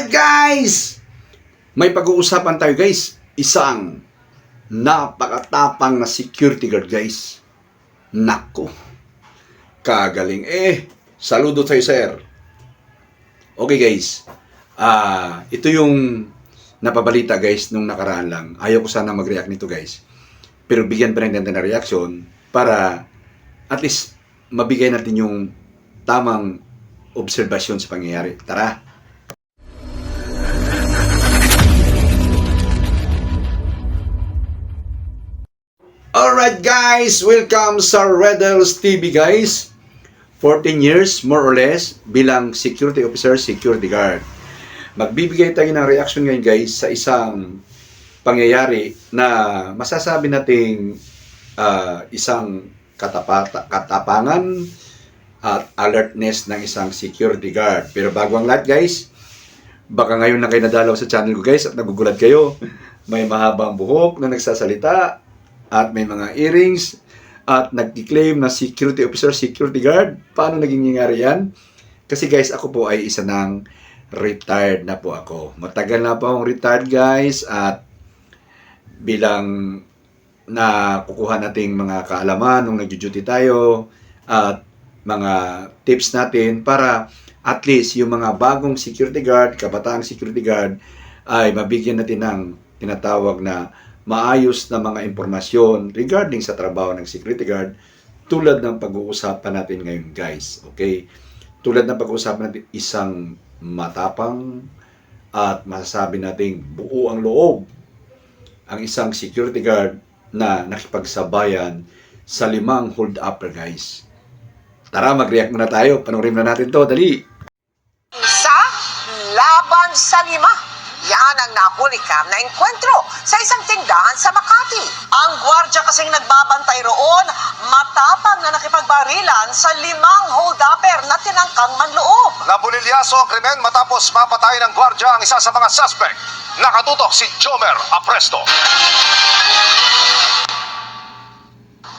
Alright guys! May pag-uusapan tayo guys. Isang napakatapang na security guard guys. Nako. Kagaling. Eh, saludo tayo sir. Okay guys. Ah, ito yung napabalita guys nung nakaraan lang. Ayaw ko sana mag-react nito guys. Pero bigyan pa rin natin ng reaction para at least mabigay natin yung tamang obserbasyon sa pangyayari. Tara! Alright guys, welcome sa Redels TV guys. 14 years more or less bilang security officer, security guard. Magbibigay tayo ng reaction ngayon guys sa isang pangyayari na masasabi nating ah, isang katapata, katapangan at alertness ng isang security guard. Pero bago ang lahat guys, baka ngayon lang kayo nadalaw sa channel ko guys at nagugulat kayo. May mahabang buhok na nagsasalita at may mga earrings at nagki-claim na security officer, security guard. Paano naging nangyari yan? Kasi guys, ako po ay isa ng retired na po ako. Matagal na po akong retired guys at bilang na kukuha nating mga kaalaman nung nagjo-duty tayo at mga tips natin para at least yung mga bagong security guard, kabataang security guard ay mabigyan natin ng tinatawag na maayos na mga impormasyon regarding sa trabaho ng security guard tulad ng pag-uusapan natin ngayon guys. Okay? Tulad ng pag-uusapan natin isang matapang at masasabi nating buo ang loob ang isang security guard na nakipagsabayan sa limang hold-upper guys. Tara, mag-react muna tayo. Panoorin na natin to. Dali! Isa, laban sa lima. Yan ang nahuli kam na enkwentro sa isang tindahan sa Makati. Ang gwardya kasing nagbabantay roon, matapang na nakipagbarilan sa limang hold-upper na tinangkang manloob. Nabulilyaso ang krimen matapos mapatay ng gwardya ang isa sa mga suspect. Nakatutok si Jomer Apresto.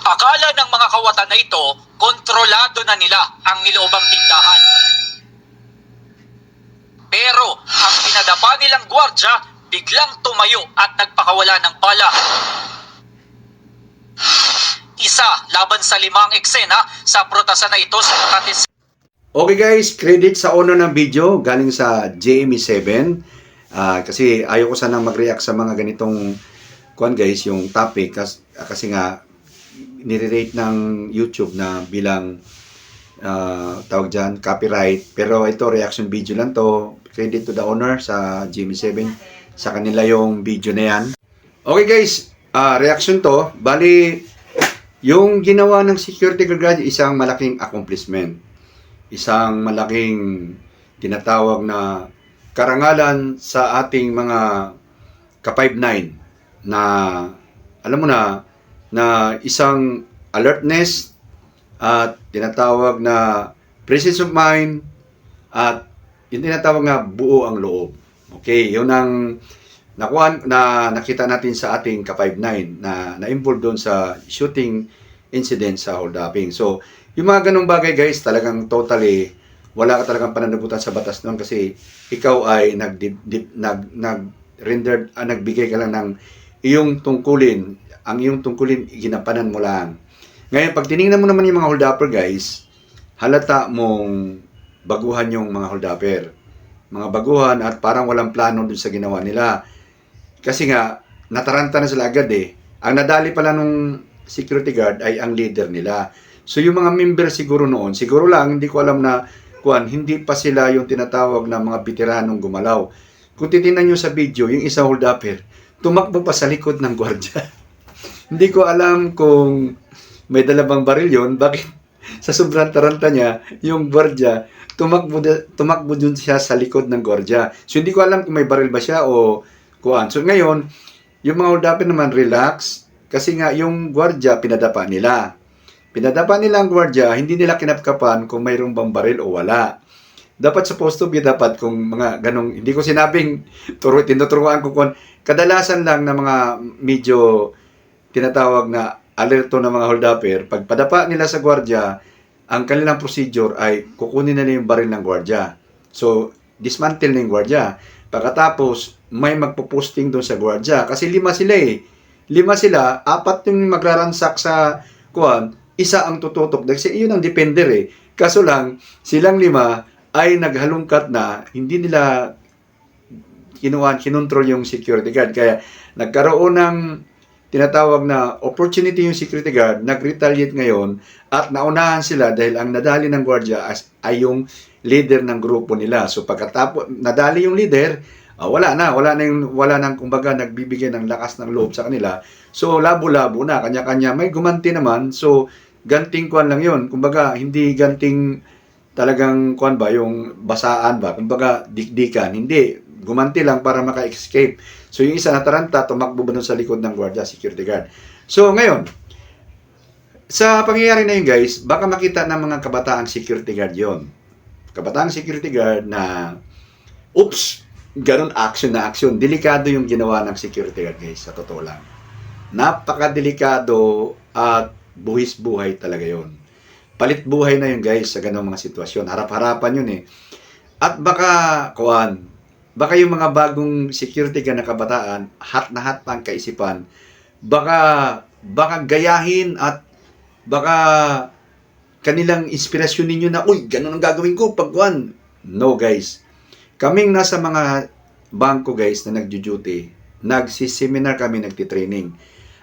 Akala ng mga kawatan na ito, kontrolado na nila ang niloobang tindahan. Pero ang pinadapa nilang gwardya biglang tumayo at nagpakawala ng bala. Isa laban sa limang eksena sa protasa na ito sa Makati Okay guys, credit sa owner ng video galing sa JME7. Ah, kasi ayaw ko sanang mag-react sa mga ganitong kuan guys, yung topic kasi, kasi nga nire-rate ng YouTube na bilang ah, tawag dyan, copyright. Pero ito, reaction video lang to. Credit to the owner sa JME7. Sa kanila yung video na yan. Okay guys, ah, reaction to. Bali, yung ginawa ng security guard isang malaking accomplishment isang malaking tinatawag na karangalan sa ating mga ka-5-9 na alam mo na na isang alertness at tinatawag na presence of mind at yung tinatawag na buo ang loob. Okay, yun ang nakuha na nakita natin sa ating ka-5-9 na na-involve doon sa shooting incident sa hold-upping. So, yung mga ganong bagay guys, talagang totally wala ka talagang pananagutan sa batas noon kasi ikaw ay nag nag nag rendered ah, nagbigay ka lang ng iyong tungkulin, ang iyong tungkulin ginampanan mo lang. Ngayon pag tiningnan mo naman yung mga hold-upper guys, halata mong baguhan yung mga hold-upper. Mga baguhan at parang walang plano dun sa ginawa nila. Kasi nga, nataranta na sila agad eh. Ang nadali pala nung security guard ay ang leader nila. So yung mga member siguro noon, siguro lang hindi ko alam na kuan, hindi pa sila yung tinatawag na mga veteranong gumalaw. Kung titingnan nyo sa video, yung isa hold tumakbo pa sa likod ng gwardya. hindi ko alam kung may dalabang baril yon bakit sa sobrang taranta niya, yung gwardya, tumakbo, da- tumakbo dun siya sa likod ng gwardya. So hindi ko alam kung may baril ba siya o kuan. So ngayon, yung mga hold naman relax, kasi nga yung gwardya pinadapa nila. Pinadapa nila ang gwardya, hindi nila kinapkapan kung mayroong bang baril o wala. Dapat supposed to be dapat kung mga ganong, hindi ko sinabing turo, tinuturuan ko kung kadalasan lang na mga medyo tinatawag na alerto na mga holdupper, pag padapa nila sa gwardya, ang kanilang procedure ay kukunin nila yung baril ng gwardya. So, dismantle ng gwardiya. Pagkatapos, may magpo-posting doon sa gwardiya. Kasi lima sila eh. Lima sila, apat yung magraransak sa kuan, isa ang tututok. Kasi yun ang depender eh. Kaso lang, silang lima ay naghalungkat na hindi nila kinuha, kinontrol yung security guard. Kaya nagkaroon ng tinatawag na opportunity yung security guard, nag-retaliate ngayon at naunahan sila dahil ang nadali ng gwardiya ay yung leader ng grupo nila. So pagkatapos nadali yung leader, ah, wala na, wala na yung wala nang kumbaga nagbibigay ng lakas ng loob sa kanila. So labo-labo na, kanya-kanya may gumanti naman. So ganting kuan lang 'yon. Kumbaga hindi ganting talagang kuan ba yung basaan ba, kumbaga dikdikan. Hindi, gumanti lang para maka-escape. So yung isa nataranta, tumakbo ba sa likod ng gwardiya, security guard. So ngayon, sa pangyayari na yun guys, baka makita ng mga kabataang security guard yon. Kabataang security guard na, oops, ganun action na action. Delikado yung ginawa ng security guard guys, sa totoo lang. Napakadelikado at buhis buhay talaga yon. Palit buhay na yun guys sa ganung mga sitwasyon. Harap-harapan yun eh. At baka, kuan, baka yung mga bagong security guard na kabataan, hat na hat pa ang kaisipan, baka, baka gayahin at baka kanilang inspirasyon ninyo na, uy, ganun ang gagawin ko pag kuan. No guys. Kaming nasa mga bangko guys na nagjo-duty, nagsiseminar kami, nagtitraining.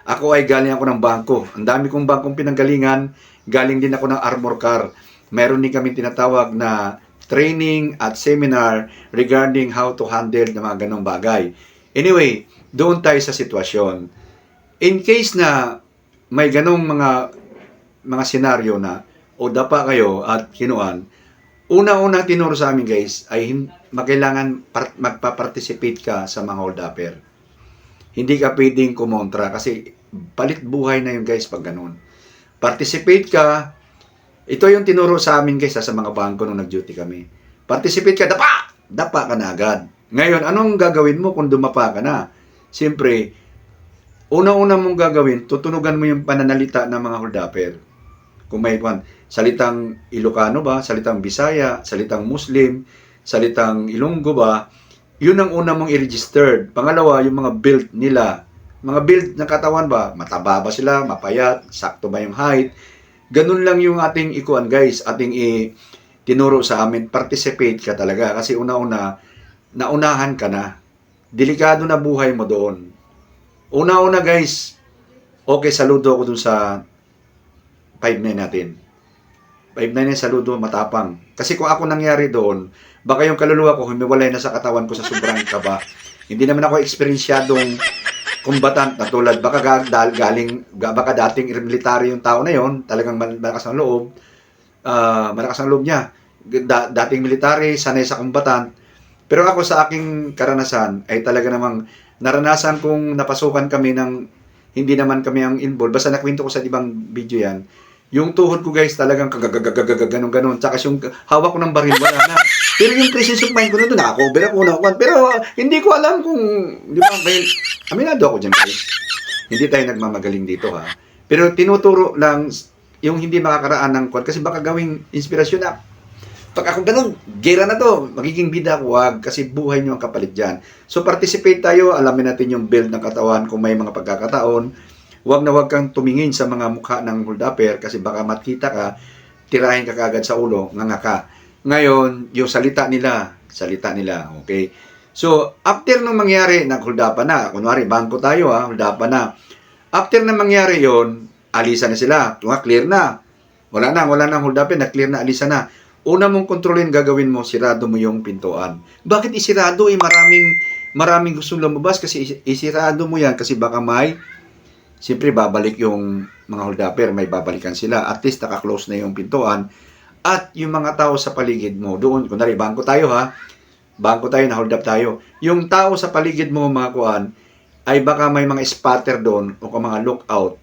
Ako ay galing ako ng bangko. Ang dami kong bangkong pinanggalingan. Galing din ako ng armor car. Meron din kami tinatawag na training at seminar regarding how to handle ng mga ganong bagay. Anyway, doon tayo sa sitwasyon. In case na may ganong mga mga senaryo na o dapa kayo at kinuan, una-una tinuro sa amin guys ay magkailangan par- magpa-participate ka sa mga hold-upper. Hindi ka pwedeng kumontra kasi palit buhay na yun guys pag ganun. Participate ka. Ito yung tinuro sa amin guys sa mga bangko nung nag-duty kami. Participate ka, dapa! Dapa ka na agad. Ngayon, anong gagawin mo kung dumapa ka na? Siyempre, una-una mong gagawin, tutunugan mo yung pananalita ng mga hold-upper. Kung may kwan, salitang Ilocano ba, salitang Bisaya, salitang Muslim, salitang Ilonggo ba, yun ang una mong i-registered. Pangalawa, yung mga build nila. Mga build ng katawan ba, mataba ba sila, mapayat, sakto ba yung height. Ganun lang yung ating ikuan guys, ating i tinuro sa amin, participate ka talaga. Kasi una-una, naunahan ka na. Delikado na buhay mo doon. Una-una guys, okay, saludo ako dun sa 5-9 natin. 5-9 yung saludo, matapang. Kasi kung ako nangyari doon, baka yung kaluluwa ko humiwalay na sa katawan ko sa sobrang kaba. Hindi naman ako eksperensyadong kumbatant na tulad, baka dahil galing, ga- baka dating military yung tao na yon talagang mal- malakas ang loob, ah, malakas ang loob niya. Da- dating military, sanay sa kumbatant. Pero ako sa aking karanasan, ay talaga namang naranasan kong napasukan kami ng hindi naman kami ang involved. Basta nakwento ko sa ibang video yan. Yung tuhod ko guys talagang kagagagagagaga ganun. Tsaka yung hawak ko ng baril wala na. Pero yung presence of mind ko nandun, nakakover ako na Pero uh, hindi ko alam kung, di ba, may, aminado ako dyan guys. Hindi tayo nagmamagaling dito ha. Pero tinuturo lang yung hindi makakaraan ng kwan kasi baka gawing inspirasyon na pag ako ganun, gera na to, magiging bida ako, wag, kasi buhay nyo ang kapalit dyan. So participate tayo, alamin natin yung build ng katawan kung may mga pagkakataon. Huwag na huwag kang tumingin sa mga mukha ng hold-upper kasi baka makita ka, tirahin ka kagad sa ulo, nga ka. Ngayon, yung salita nila, salita nila, okay? So, after nung mangyari, nag-hold-upan na, kunwari, bangko tayo ha, hold-upan na. After na mangyari yon alisa na sila, tunga, clear na. Wala na, wala na hold-upin, na-clear na, alisa na. Una mong kontrolin gagawin mo, sirado mo yung pintuan. Bakit isirado? Eh, maraming, maraming gustong lumabas kasi is- isirado mo yan kasi baka may, siyempre babalik yung mga hold-upper, may babalikan sila. At least naka-close na yung pintuan. At yung mga tao sa paligid mo, doon, kunwari, bangko tayo ha, bangko tayo, na-hold up tayo. Yung tao sa paligid mo, mga kuan, ay baka may mga spotter doon o mga lookout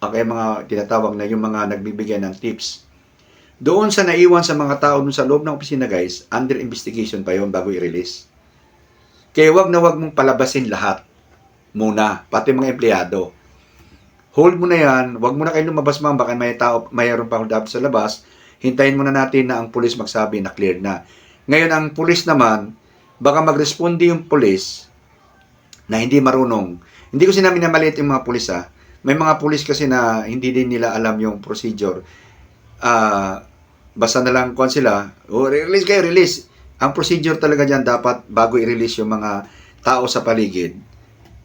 o kaya mga tinatawag na yung mga nagbibigay ng tips. Doon sa naiwan sa mga tao dun sa loob ng opisina guys, under investigation pa yon bago i-release. Kaya wag na wag mong palabasin lahat muna, pati mga empleyado. Hold mo na yan, wag mo na kayo lumabas ma'am, baka may tao, mayroon pa hold up sa labas, hintayin muna natin na ang pulis magsabi na clear na. Ngayon, ang pulis naman, baka magresponde yung pulis na hindi marunong. Hindi ko sinabi na maliit yung mga pulis ha. May mga pulis kasi na hindi din nila alam yung procedure. Ah, basta na lang kuan sila, oh, release kayo, release. Ang procedure talaga diyan dapat bago i-release yung mga tao sa paligid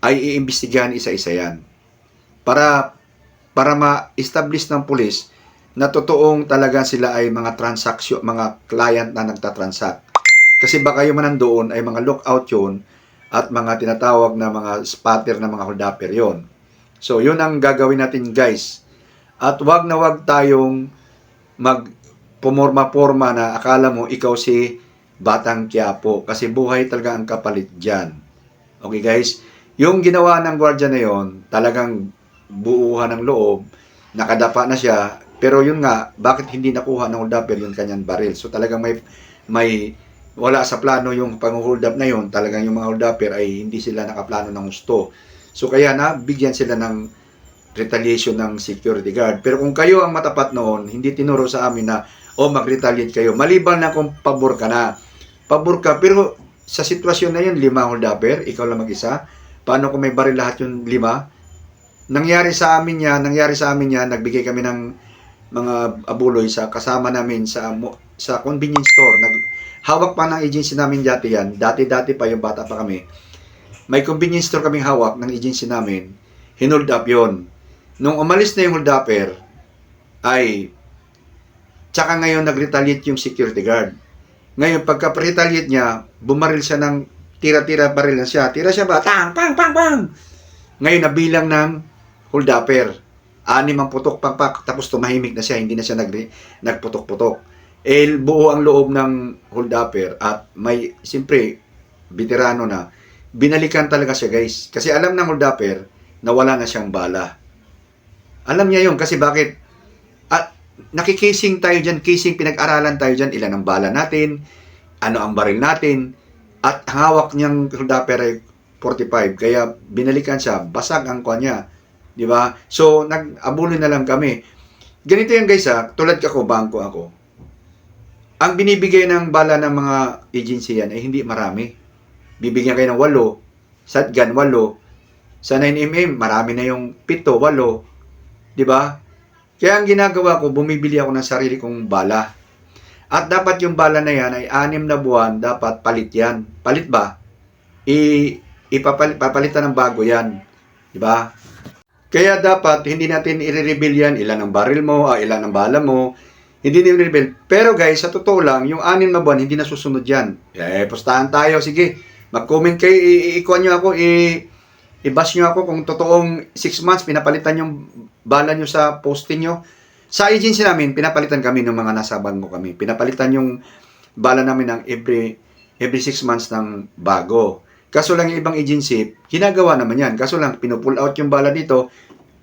ay iimbestigahan isa-isa yan. Para para ma-establish ng pulis na totoong talaga sila ay mga transaksyon, mga client na nagtatransact. Kasi baka yung manandoon ay mga lookout yun at mga tinatawag na mga spotter na mga holdapper yon. So, yun ang gagawin natin guys. At wag na wag tayong mag pumorma-porma na akala mo ikaw si Batang Quiapo kasi buhay talaga ang kapalit dyan. Okay guys? Yung ginawa ng gwardiya na yon, talagang buuhan ng loob, nakadapa na siya, pero yun nga, bakit hindi nakuha ng hold upper yung kanyang baril? So talagang may, may, wala sa plano yung pang-hold up na yun, talagang yung mga hold upper ay hindi sila nakaplano ng gusto. So kaya na, bigyan sila ng retaliation ng security guard. Pero kung kayo ang matapat noon, hindi tinuro sa amin na, o mag-retaliate kayo. Maliban na kung pabor ka na. Pabor ka, pero sa sitwasyon na yun, lima hold upper, ikaw lang mag-isa. Paano kung may baril lahat yung lima? Nangyari sa amin yan, nangyari sa amin yan, nagbigay kami ng mga abuloy sa kasama namin sa sa convenience store. Nag, hawak pa ng agency namin dati yan. Dati-dati pa yung bata pa kami. May convenience store kaming hawak ng agency namin. Hinold up yon. Nung umalis na yung hold upper, ay tsaka ngayon nag-retaliate yung security guard. Ngayon, pagka-retaliate niya, bumaril siya ng tira-tira baril na siya. Tira siya ba? Tang, pang, pang, pang! Ngayon, nabilang ng hold upper. Anim ang putok, pang, pang, tapos tumahimik na siya, hindi na siya nag, nagputok-putok. Eh, buo ang loob ng hold upper at may, siyempre, veterano na, binalikan talaga siya guys. Kasi alam ng hold upper na wala na siyang bala. Alam niya yun kasi bakit? At nakikising tayo dyan, casing pinag-aralan tayo dyan, ilan ang bala natin, ano ang baril natin, at hawak niyang hold upper ay 45. Kaya binalikan siya, basag ang kuha niya. Di ba? So, nag-abuloy na lang kami. Ganito yan guys ha, tulad ako, bangko ako. Ang binibigay ng bala ng mga agency yan ay hindi marami. Bibigyan kayo ng 8, shotgun 8, sa 9mm, marami na yung 7, 8. Di ba? Kaya ang ginagawa ko, bumibili ako ng sarili kong bala. At dapat yung bala na yan ay anim na buwan, dapat palit yan. Palit ba? I, ipapalit, papalitan ng bago yan. Di ba? Kaya dapat hindi natin i-reveal yan, ilan ang baril mo, ah, ilan ang bala mo. Hindi na i-reveal. Pero guys, sa totoo lang, yung anim na buwan, hindi na susunod yan. Eh, pustahan tayo, sige. Mag-comment kayo, i- i- ikuha nyo ako, i- i-bash nyo ako kung totoong 6 months, pinapalitan yung bala nyo sa posting nyo. Sa agency namin, pinapalitan kami ng mga nasa bangko kami. Pinapalitan yung bala namin ng every every 6 months ng bago. Kaso lang yung ibang agency, ginagawa naman yan. Kaso lang, pinupull out yung bala dito,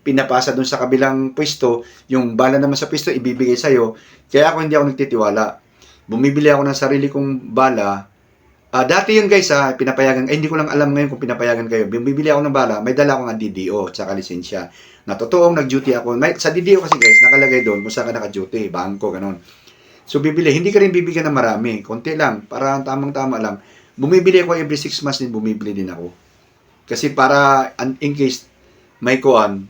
pinapasa dun sa kabilang pwesto, yung bala naman sa pwesto, ibibigay sa'yo. Kaya ako hindi ako nagtitiwala. Bumibili ako ng sarili kong bala. Ah, dati yun guys, ha, pinapayagan, eh, hindi ko lang alam ngayon kung pinapayagan kayo. Bumibili ako ng bala, may dala ako ng DDO, tsaka lisensya. Na totoong nag-duty ako. May, sa DDO kasi guys, nakalagay doon kung saan ka naka-duty, bangko, ganun. So, bibili. Hindi ka rin bibigyan ng marami. Konti lang. Para tamang-tama lang. Bumibili ako every 6 months din, bumibili din ako. Kasi para, in case, may kuan,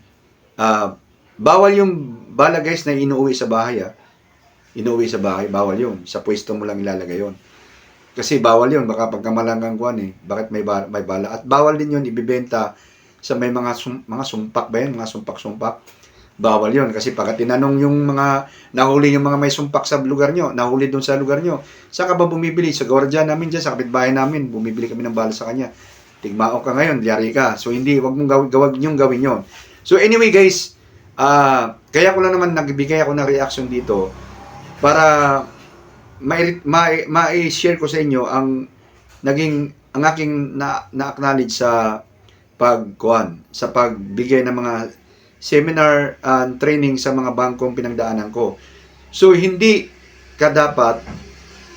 ah, bawal yung bala guys na inuwi sa bahay, ah. Inuwi sa bahay, bawal yun. Sa pwesto mo lang ilalagay yun. Kasi bawal yun, baka pagkamalangang kuan eh. Bakit may, ba- may bala? At bawal din yun ibibenta sa may mga sum- mga sumpak ba yan? Mga sumpak-sumpak. Bawal yun. Kasi pagka tinanong yung mga nahuli yung mga may sumpak sa lugar nyo, nahuli doon sa lugar nyo, saan ka ba bumibili? Sa gwardiya namin dyan, sa kapitbahay namin, bumibili kami ng bala sa kanya. Tigmao ka ngayon, yari ka. So hindi, wag mong gawin, gawag nyong gawin yon. So anyway guys, ah kaya ko lang naman nagbigay ako ng reaction dito para mai mai mai-share ko sa inyo ang naging ang aking na, na-acknowledge sa pagkuan sa pagbigay ng mga seminar and training sa mga bangkong pinagdaanan ko. So hindi ka dapat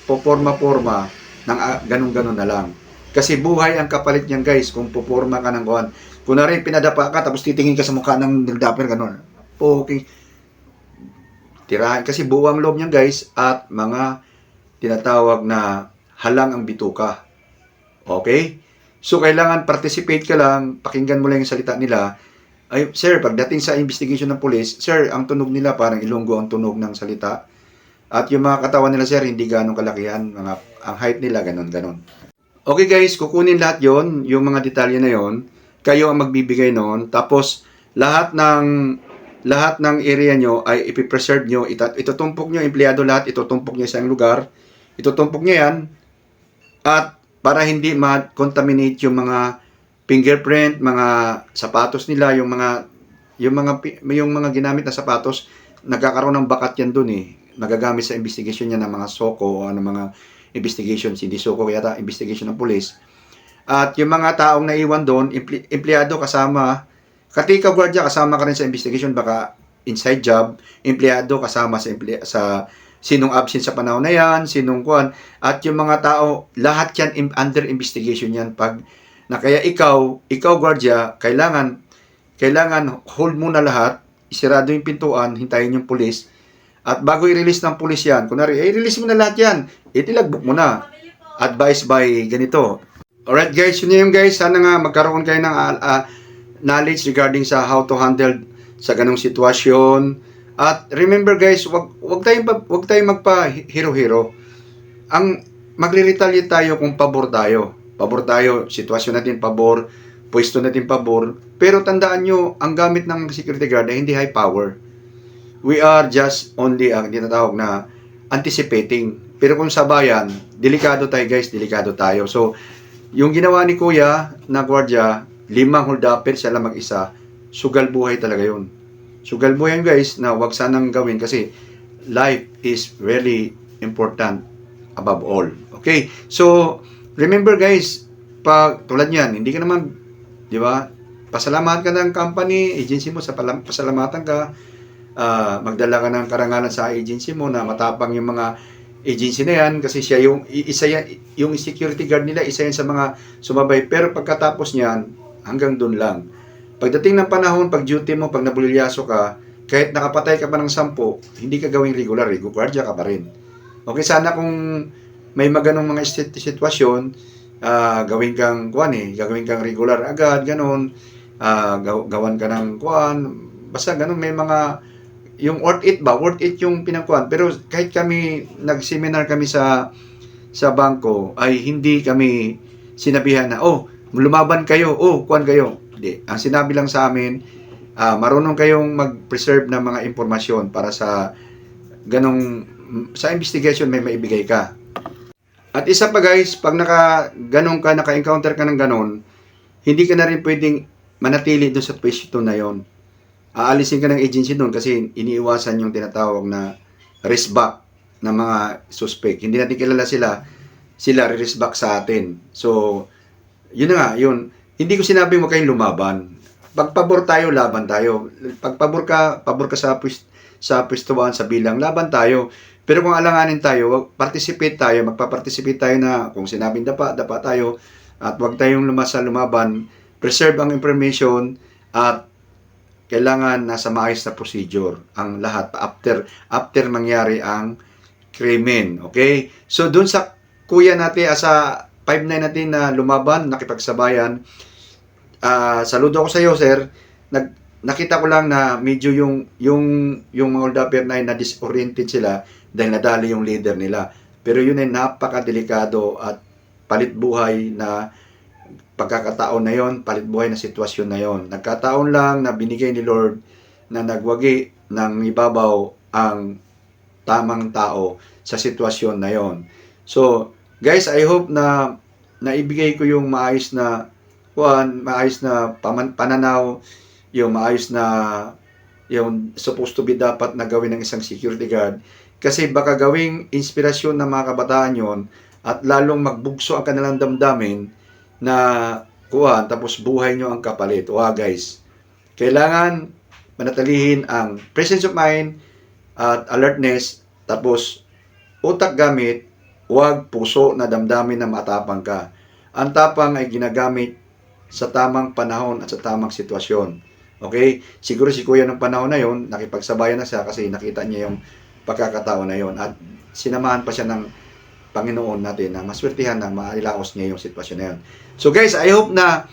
poporma-porma ng ah, ganun-ganun na lang. Kasi buhay ang kapalit niyan guys kung poporma ka ng na rin pinadapa ka tapos titingin ka sa mukha ng nagdaper ganun. Okay. Tirahan kasi buo ang loob niyan guys at mga tinatawag na halang ang bituka. Okay? So, kailangan participate ka lang, pakinggan mo lang yung salita nila. Ay, sir, pagdating sa investigation ng police, sir, ang tunog nila parang ilonggo ang tunog ng salita. At yung mga katawan nila, sir, hindi ganong kalakihan. Mga, ang height nila, ganon, ganon. Okay guys, kukunin lahat yon yung mga detalye na yon Kayo ang magbibigay noon. Tapos, lahat ng lahat ng area nyo ay ipipreserve nyo. Ita, itutumpok nyo, empleyado lahat, itutumpok nyo sa isang lugar. Itutumpok nyo yan. At para hindi ma-contaminate yung mga fingerprint, mga sapatos nila, yung mga yung mga yung mga ginamit na sapatos, nagkakaroon ng bakat yan dun eh. Magagamit sa investigation niya ng mga soko o ano mga investigation, hindi soko yata, investigation ng police. At yung mga taong naiwan doon, empleyado kasama, katika gwardiya kasama ka rin sa investigation, baka inside job, empleyado kasama sa emple- sa sinong absent sa panahon na yan, sinong kuan, at yung mga tao, lahat yan under investigation yan pag na kaya ikaw, ikaw gwardiya, kailangan kailangan hold muna lahat, isirado yung pintuan, hintayin yung pulis, at bago i-release ng pulis yan, kunwari, eh, release mo na lahat yan, itilagbok mo na. Advice by ganito. Alright guys, yun na yun guys. Sana nga magkaroon kayo ng ah, ah, knowledge regarding sa how to handle sa ganong sitwasyon. At remember guys, wag wag tayong wag tayong magpa hero-hero. Ang magre-retaliate tayo kung pabor tayo. Pabor tayo, sitwasyon natin pabor, pwesto natin pabor. Pero tandaan nyo, ang gamit ng security guard ay hindi high power. We are just only ang tinatawag na anticipating. Pero kung sa bayan, delikado tayo guys, delikado tayo. So, yung ginawa ni Kuya na gwardiya, limang hold upper, siya lang mag-isa, sugal buhay talaga yun. Sugal buhay yun guys na wag sanang gawin kasi life is really important above all. Okay? So, remember guys, pag tulad niyan, hindi ka naman, di ba, pasalamat ka ng company, agency mo, sa pasalamatan ka, ah, magdala ka ng karangalan sa agency mo na matapang yung mga agency na yan kasi siya yung isa yan, yung security guard nila isa yan sa mga sumabay. Pero pagkatapos niyan hanggang doon lang. Pagdating ng panahon pag duty mo pag nabulilyaso ka kahit nakapatay ka pa ng sampo hindi ka gawing regular guardia ka pa rin. Okay sana kung may maganong mga sit- sitwasyon ah, gawin kang kuan eh gagawin kang regular agad ganon ah, gaw- gawan ka ng kuan basta ganon may mga yung worth it ba? Worth it yung pinangkuhan. Pero kahit kami, nag-seminar kami sa sa bangko, ay hindi kami sinabihan na, oh, lumaban kayo, oh, kuhan kayo. Hindi. Ang sinabi lang sa amin, ah, marunong kayong mag-preserve ng mga impormasyon para sa ganong, sa investigation may maibigay ka. At isa pa guys, pag naka, ganong ka, naka-encounter ka ng ganon, hindi ka na rin pwedeng manatili doon sa pwesto na yon aalisin ka ng agency doon kasi iniiwasan yung tinatawag na risk back ng mga suspect. Hindi natin kilala sila, sila risk back sa atin. So, yun na nga, yun. Hindi ko sinabi mo kayong lumaban. Pag pabor tayo, laban tayo. Pag pabor ka, pabor ka sa pwis- sa pwestuhan, sa bilang, laban tayo. Pero kung alanganin tayo, wag- participate tayo, magpa-participate tayo na kung sinabing dapa, dapa tayo, at wag tayong lumasa lumaban, preserve ang information, at kailangan nasa maayos na procedure ang lahat after after mangyari ang krimen. Okay? So doon sa kuya natin ah, sa 59 natin na lumaban, nakipagsabayan, ah saludo ako sa iyo, sir. Nag nakita ko lang na medyo yung yung yung mga old upper na disoriented sila dahil nadali yung leader nila. Pero yun ay napakadelikado at palit buhay na pagkakataon na yon, palit buhay na sitwasyon na yon. Nagkataon lang na binigay ni Lord na nagwagi ng ibabaw ang tamang tao sa sitwasyon na yon. So, guys, I hope na naibigay ko yung maayos na kuan, maayos na pananaw, yung maayos na yung supposed to be dapat na gawin ng isang security guard kasi baka gawing inspirasyon ng mga kabataan yon at lalong magbugso ang kanilang damdamin na kuha, tapos buhay nyo ang kapalit. Wa guys, kailangan manatilihin ang presence of mind at alertness, tapos utak gamit, huwag puso na damdamin na matapang ka. Ang tapang ay ginagamit sa tamang panahon at sa tamang sitwasyon. Okay? Siguro si Kuya ng panahon na yon, nakipagsabayan na siya kasi nakita niya yung pagkakataon na yon at sinamahan pa siya ng Panginoon natin na maswertihan na mailaos niya yung sitwasyon na yun. So guys, I hope na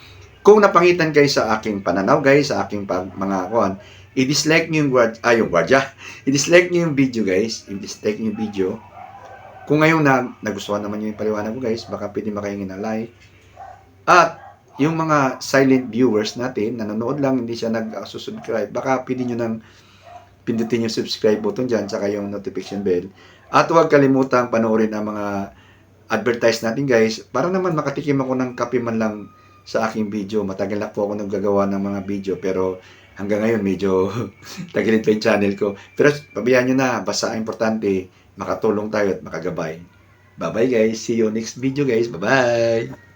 kung napangitan kayo sa aking pananaw guys, sa aking pag, mga kuan, i-dislike niyo yung guard, ah, yung guardia. i-dislike niyo yung video guys, i-dislike niyo yung video. Kung ngayon na nagustuhan naman niyo yung paliwanag ko guys, baka pwede makahingi ng like. At yung mga silent viewers natin, nanonood lang, hindi siya nag-subscribe, baka pwede nyo nang pindutin yung subscribe button dyan, saka yung notification bell. At huwag kalimutang panoorin ang mga advertise natin guys, para naman makatikim ako ng kape man lang sa aking video. Matagal na po ako naggagawa ng mga video, pero hanggang ngayon medyo tagilid pa yung channel ko. Pero pabayaan nyo na, basta importante, makatulong tayo at makagabay. Bye-bye guys. See you next video guys. Bye-bye.